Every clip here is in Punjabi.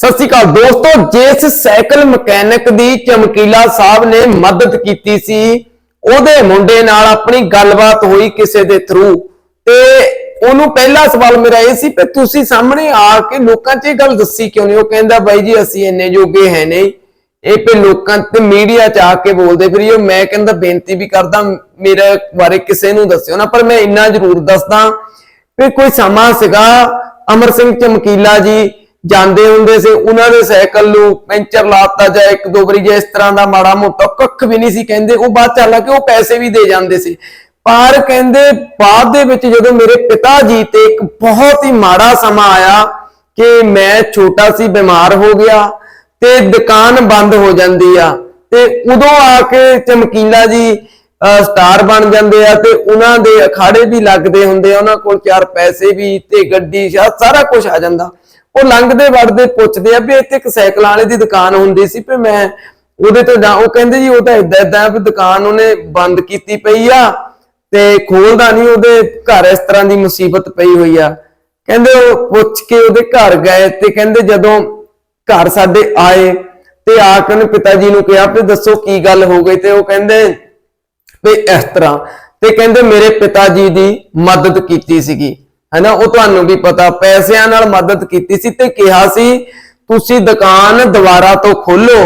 ਸਤਿ ਸ਼੍ਰੀ ਅਕਾਲ ਦੋਸਤੋ, ਜਿਸ ਸਾਈਕਲ ਮਕੈਨਿਕ ਦੀ ਚਮਕੀਲਾ ਸਾਹਿਬ ਨੇ ਮਦਦ ਕੀਤੀ ਸੀ, ਉਹਦੇ ਮੁੰਡੇ ਨਾਲ ਆਪਣੀ ਗੱਲਬਾਤ ਹੋਈ ਕਿਸੇ ਦੇ ਥਰੂ ਤੇ ਉਹਨੂੰ ਪਹਿਲਾ ਸਵਾਲ ਮੇਰਾ ਇਹ ਸੀ ਕਿ ਤੁਸੀਂ ਸਾਹਮਣੇ ਆ ਕੇ ਲੋਕਾਂ 'ਚ ਇਹ ਗੱਲ ਦੱਸੀ ਕਿਉਂ ਨਹੀਂ? ਉਹ ਕਹਿੰਦਾ, ਬਾਈ ਜੀ, ਅਸੀਂ ਇੰਨੇ ਜੋਗੇ ਹੈ ਨਹੀਂ। ਇਹ ਤੇ ਲੋਕਾਂ ਤੇ ਮੀਡੀਆ 'ਚ ਆ ਕੇ ਬੋਲਦੇ ਫਿਰ ਮੈਂ ਕਹਿੰਦਾ, ਬੇਨਤੀ ਵੀ ਕਰਦਾ, ਮੇਰੇ ਬਾਰੇ ਕਿਸੇ ਨੂੰ ਦੱਸਿਓ ਨਾ, ਪਰ ਮੈਂ ਇੰਨਾ ਜ਼ਰੂਰ ਦੱਸਦਾ ਵੀ ਕੋਈ ਸਮਾਂ ਸੀਗਾ। ਅਮਰ ਸਿੰਘ ਚਮਕੀਲਾ ਜੀ ਜਾਂਦੇ ਹੁੰਦੇ ਸੀ, ਉਹਨਾਂ ਦੇ ਸਾਈਕਲ ਨੂੰ ਪੈਂਚਰ ਲਾਤਾ ਜਾਂ ਇੱਕ ਦੋ ਵਾਰੀ ਜੇ ਇਸ ਤਰ੍ਹਾਂ ਦਾ ਮਾੜਾ ਮੋਟਾ ਕੱਖ ਵੀ ਨਹੀਂ ਸੀ ਕਹਿੰਦੇ, ਉਹ ਬਾਅਦ ਚੱਲ ਕਿ ਉਹ ਪੈਸੇ ਵੀ ਦੇ ਜਾਂਦੇ ਸੀ। ਪਰ ਕਹਿੰਦੇ, ਬਾਅਦ ਦੇ ਵਿੱਚ ਜਦੋਂ ਮੇਰੇ ਪਿਤਾ ਜੀ ਤੇ ਇੱਕ ਬਹੁਤ ਹੀ ਮਾੜਾ ਸਮਾਂ ਆਇਆ ਕਿ ਮੈਂ ਛੋਟਾ ਸੀ, ਬਿਮਾਰ ਹੋ ਗਿਆ ਤੇ ਦੁਕਾਨ ਬੰਦ ਹੋ ਜਾਂਦੀ ਆ, ਤੇ ਉਦੋਂ ਆ ਕੇ ਚਮਕੀਲਾ ਜੀ ਸਟਾਰ ਬਣ ਜਾਂਦੇ ਆ ਤੇ ਉਹਨਾਂ ਦੇ ਅਖਾੜੇ ਵੀ ਲੱਗਦੇ ਹੁੰਦੇ ਆ, ਉਹਨਾਂ ਕੋਲ ਚਾਰ ਪੈਸੇ ਵੀ ਤੇ ਗੱਡੀ ਸ਼ਾ- ਸਾਰਾ ਕੁਝ ਆ ਜਾਂਦਾ। ਉਹ ਲੰਘਦੇ ਵੜਦੇ ਪੁੱਛਦੇ ਆ ਵੀ ਇੱਥੇ ਇੱਕ ਸਾਈਕਲ ਵਾਲੇ ਦੀ ਦੁਕਾਨ ਹੁੰਦੀ ਸੀ ਵੀ ਮੈਂ ਉਹਦੇ ਤੋਂ ਜਾ, ਉਹ ਕਹਿੰਦੇ ਜੀ ਉਹ ਤਾਂ ਇਦਾਂ ਇਦਾਂ ਵੀ ਦੁਕਾਨ ਉਹਨੇ ਬੰਦ ਕੀਤੀ ਪਈ ਆ ਤੇ ਖੋਲਦਾ ਨਹੀਂ, ਉਹਦੇ ਘਰ ਇਸ ਤਰ੍ਹਾਂ ਦੀ ਮੁਸੀਬਤ ਪਈ ਹੋਈ ਆ। ਕਹਿੰਦੇ ਉਹ ਪੁੱਛ ਕੇ ਉਹਦੇ ਘਰ ਗਏ ਤੇ ਕਹਿੰਦੇ ਜਦੋਂ ਘਰ ਸਾਡੇ ਆਏ ਤੇ ਆ ਕੇ ਉਹਨੇ ਪਿਤਾ ਜੀ ਨੂੰ ਕਿਹਾ ਵੀ ਦੱਸੋ ਕੀ ਗੱਲ ਹੋ ਗਈ ਤੇ ਉਹ ਕਹਿੰਦੇ ਵੀ ਇਸ ਤਰ੍ਹਾਂ। ਤੇ ਕਹਿੰਦੇ ਮੇਰੇ ਪਿਤਾ ਜੀ ਦੀ ਮਦਦ ਕੀਤੀ ਸੀਗੀ। ਹੈਨਾ, ਉਹ ਤੁਹਾਨੂੰ ਵੀ ਪਤਾ, ਪੈਸਿਆਂ ਨਾਲ ਮਦਦ ਕੀਤੀ ਸੀ ਤੇ ਕਿਹਾ ਸੀ, ਤੁਸੀਂ ਦੁਕਾਨ ਦੁਬਾਰਾ ਤੋਂ ਖੋਲੋ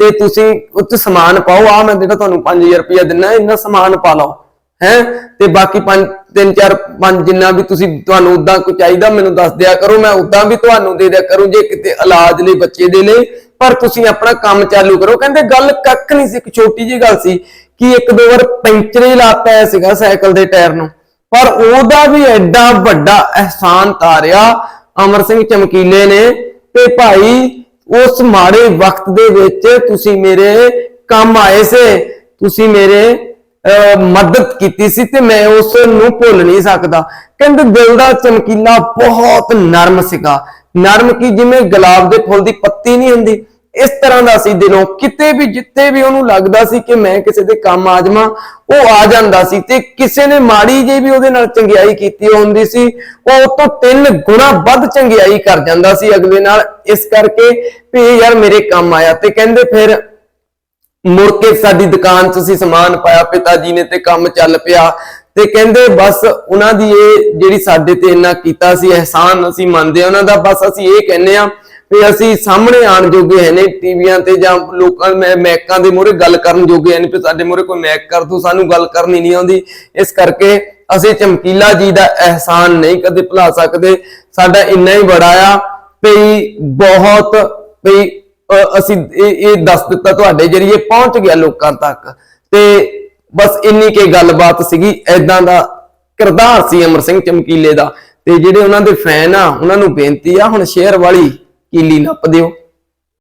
ਤੇ ਤੁਸੀਂ ਉੱਚ ਸਮਾਨ ਪਾਓ। ਆ ਮੈਂ ਜਿਹੜਾ ਤੁਹਾਨੂੰ 5000 ਰੁਪਇਆ ਦਿੰਨਾ, ਇੰਨਾ ਸਮਾਨ ਪਾ ਲਓ, ਹੈ। ਤੇ ਬਾਕੀ 5 3 4 5 ਜਿੰਨਾ ਵੀ ਤੁਸੀਂ ਤੁਹਾਨੂੰ ਉਦਾਂ ਕੋਈ ਚਾਹੀਦਾ, ਮੈਨੂੰ ਦੱਸ ਦਿਆ ਕਰੋ, ਮੈਂ ਉਦਾਂ ਵੀ ਤੁਹਾਨੂੰ ਦੇ ਦਿਆ ਕਰੂੰ, ਜੇ ਕਿਤੇ ਇਲਾਜ ਲਈ ਬੱਚੇ ਦੇ ਲਈ, ਪਰ ਤੁਸੀਂ ਆਪਣਾ ਕੰਮ ਚਾਲੂ ਕਰੋ। ਕਹਿੰਦੇ ਗੱਲ ਕੱਖ ਨਹੀਂ ਸੀ, ਇੱਕ ਛੋਟੀ ਜੀ ਗੱਲ ਸੀ ਕਿ ਇੱਕ ਦੋ ਵਾਰ ਪੈਂਚਰ ਹੀ ਲਾਤਾ ਹੋਇਆ ਸੀਗਾ ਸਾਈਕਲ ਦੇ ਟਾਇਰ ਨੂੰ। ਪਰ ਉਹਦਾ ਵੀ ਐਡਾ ਵੱਡਾ ਅਹਿਸਾਨ ਤਾਰਿਆ ਅਮਰ ਸਿੰਘ ਚਮਕੀਲੇ ਨੇ ਤੇ ਭਾਈ, ਉਸ ਮਾੜੇ ਵਕਤ ਦੇ ਵਿੱਚ ਤੁਸੀਂ ਮੇਰੇ ਕੰਮ ਆਏ ਸੇ, ਤੁਸੀਂ ਮੇਰੇ, ਅਹ, ਮਦਦ ਕੀਤੀ ਸੀ ਤੇ ਮੈਂ ਉਸ ਨੂੰ ਭੁੱਲ ਨਹੀਂ ਸਕਦਾ। ਕਹਿੰਦੇ ਦਿਲ ਦਾ ਚਮਕੀਲਾ ਬਹੁਤ ਨਰਮ ਸੀਗਾ। ਨਰਮ ਕੀ ਜਿਵੇਂ ਗੁਲਾਬ ਦੇ ਫੁੱਲ ਦੀ ਪੱਤੀ ਨਹੀਂ ਹੁੰਦੀ। ਇਸ ਤਰ੍ਹਾਂ ਦਾ ਸੀ ਦਿਲੋਂ। ਕਿਤੇ ਵੀ, ਜਿੱਥੇ ਵੀ ਉਹਨੂੰ ਲੱਗਦਾ ਸੀ ਕਿ ਮੈਂ ਕਿਸੇ ਦੇ ਕੰਮ ਆ ਜਾਵਾਂ, ਉਹ ਆ ਜਾਂਦਾ ਸੀ ਤੇ ਕਿਸੇ ਨੇ ਮਾੜੀ ਜੇ ਵੀ ਉਹਦੇ ਨਾਲ ਚੰਗਿਆਈ ਕੀਤੀ ਹੁੰਦੀ ਸੀ, ਉਹ ਉਹ ਤੋਂ ਤਿੰਨ ਗੁਣਾ ਵੱਧ ਚੰਗਿਆਈ ਕਰ ਜਾਂਦਾ ਸੀ ਅਗਲੇ ਨਾਲ। ਇਸ ਕਰਕੇ ਵੀ ਇਹ ਯਾਰ ਮੇਰੇ ਕੰਮ ਆਇਆ ਤੇ ਕਹਿੰਦੇ ਫਿਰ ਮੁੜ ਕੇ ਸਾਡੀ ਦੁਕਾਨ 'ਚ ਅਸੀਂ ਸਮਾਨ ਪਾਇਆ, ਪਿਤਾ ਜੀ ਨੇ ਤੇ ਕੰਮ ਚੱਲ ਪਿਆ। ਤੇ ਕਹਿੰਦੇ ਬਸ ਉਹਨਾਂ ਦੀ ਇਹ ਜਿਹੜੀ ਸਾਡੇ ਤੇ ਇੰਨਾ ਕੀਤਾ ਸੀ, ਅਹਿਸਾਨ ਅਸੀਂ ਮੰਨਦੇ ਆ ਉਹਨਾਂ ਦਾ ਬਸ ਅਸੀਂ ਇਹ ਕਹਿੰਨੇ ਆ ਵੀ ਅਸੀਂ ਸਾਹਮਣੇ ਆਣ ਜੋਗੇ ਹੈ ਨੇ ਟੀਵੀਆਂ ਤੇ ਜਾਂ ਲੋਕਾਂ ਮੈਕਾਂ ਦੇ ਮੂਹਰੇ ਗੱਲ ਕਰਨ ਜੋਗੇ ਹੈ ਨਹੀਂ, ਵੀ ਸਾਡੇ ਮੂਹਰੇ ਕੋਈ ਮੈਕ ਕਰ ਦੋ, ਸਾਨੂੰ ਗੱਲ ਕਰਨੀ ਨਹੀਂ ਆਉਂਦੀ। ਇਸ ਕਰਕੇ ਅਸੀਂ ਚਮਕੀਲਾ ਜੀ ਦਾ ਅਹਿਸਾਨ ਨਹੀਂ ਕਦੇ ਭੁਲਾ ਸਕਦੇ। ਸਾਡਾ ਇੰਨਾ ਹੀ ਬੜਾ ਆ ਵੀ ਬਹੁਤ ਵੀ ਅਸੀਂ ਇਹ ਇਹ ਦੱਸ ਦਿੱਤਾ ਤੁਹਾਡੇ ਜਰੀਏ ਪਹੁੰਚ ਗਿਆ ਲੋਕਾਂ ਤੱਕ। ਤੇ ਬਸ ਇੰਨੀ ਕੇ ਗੱਲਬਾਤ ਸੀਗੀ ਐਦਾਂ ਦਾ ਕਿਰਦਾਰ ਸੀ ਅਮਰ ਸਿੰਘ ਚਮਕੀਲੇ ਦਾ। ਤੇ ਜਿਹੜੇ ਉਹਨਾਂ ਦੇ ਫੈਨ ਆ, ਉਹਨਾਂ ਨੂੰ ਬੇਨਤੀ ਆ, ਹੁਣ ਸ਼ੇਅਰ ਵਾਲੀ ਕੀਲੀ ਨੱਪ ਦਿਓ?